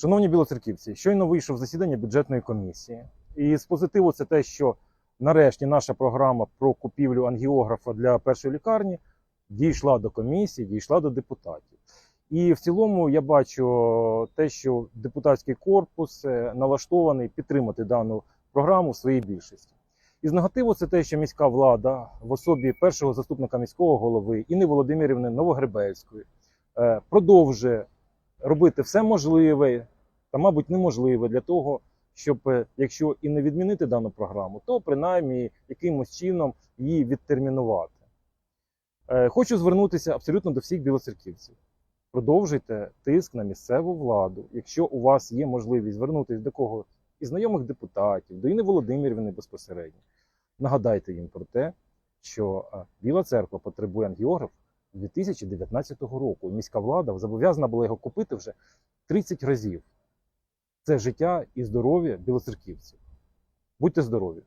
Шановні білоцерківці, щойно вийшов засідання бюджетної комісії. І з позитиву це те, що нарешті наша програма про купівлю ангіографа для першої лікарні дійшла до комісії, дійшла до депутатів. І в цілому я бачу те, що депутатський корпус е, налаштований підтримати дану програму в своїй більшості. Із негативу це те, що міська влада в особі першого заступника міського голови Інни Володимирівни Новогребельської е, продовжує робити все можливе та, мабуть, неможливе для того, щоб е, якщо і не відмінити дану програму, то принаймні якимось чином її відтермінувати. Е, Хочу звернутися абсолютно до всіх білоцерківців. Продовжуйте тиск на місцеву владу. Якщо у вас є можливість звернутися до кого із знайомих депутатів, до Інни Володимирівни безпосередньо, нагадайте їм про те, що е, Біла церква потребує ангіограф 2019 року. Міська влада зобов'язана була його купити вже 30 разів. Це життя і здоров'я білоцерківців. Будьте здорові!